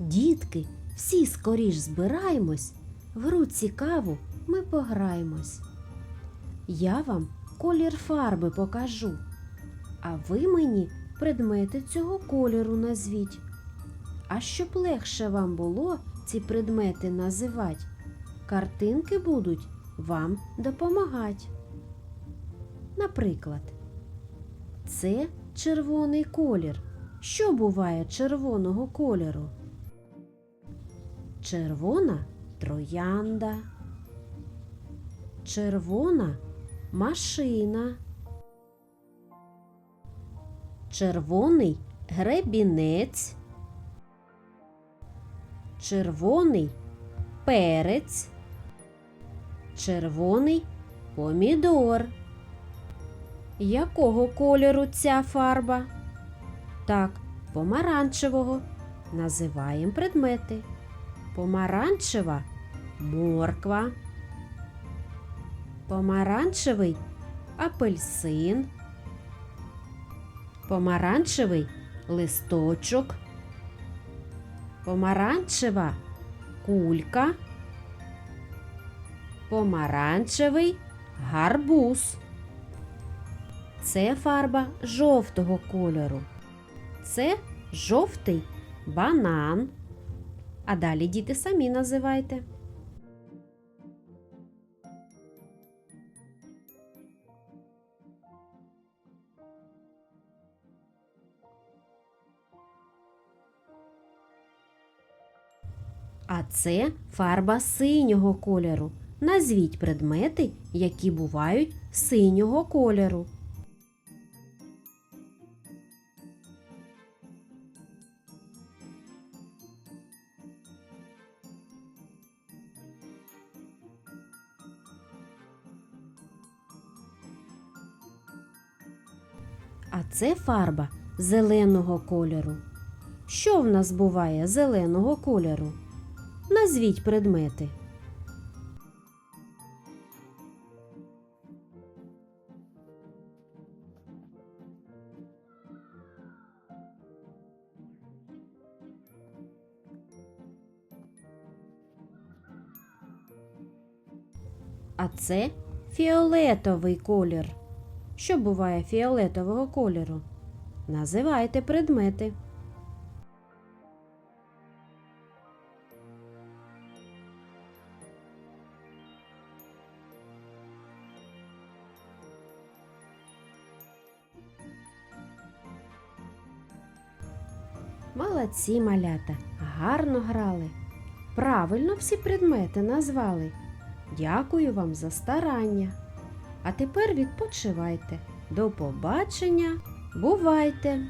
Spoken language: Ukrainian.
Дітки, всі скоріш збираємось, в гру цікаву ми пограємось. Я вам колір фарби покажу, а ви мені предмети цього кольору назвіть. А щоб легше вам було ці предмети називати, картинки будуть вам допомагати. Наприклад, це червоний колір. Що буває червоного кольору? Червона троянда. Червона машина. Червоний гребінець. Червоний перець. Червоний помідор. Якого кольору ця фарба? Так, помаранчевого. Називаємо предмети. Помаранчева морква. Помаранчевий апельсин. Помаранчевий листочок. Помаранчева кулька. Помаранчевий гарбуз. Це фарба жовтого кольору. Це жовтий банан. А далі діти самі називайте. А це фарба синього кольору. Назвіть предмети, які бувають синього кольору. А це фарба зеленого кольору. Що в нас буває зеленого кольору? Назвіть предмети. А це фіолетовий колір. Що буває фіолетового кольору? Називайте предмети. Молодці малята, гарно грали. Правильно всі предмети назвали. Дякую вам за старання. А тепер відпочивайте. До побачення. Бувайте!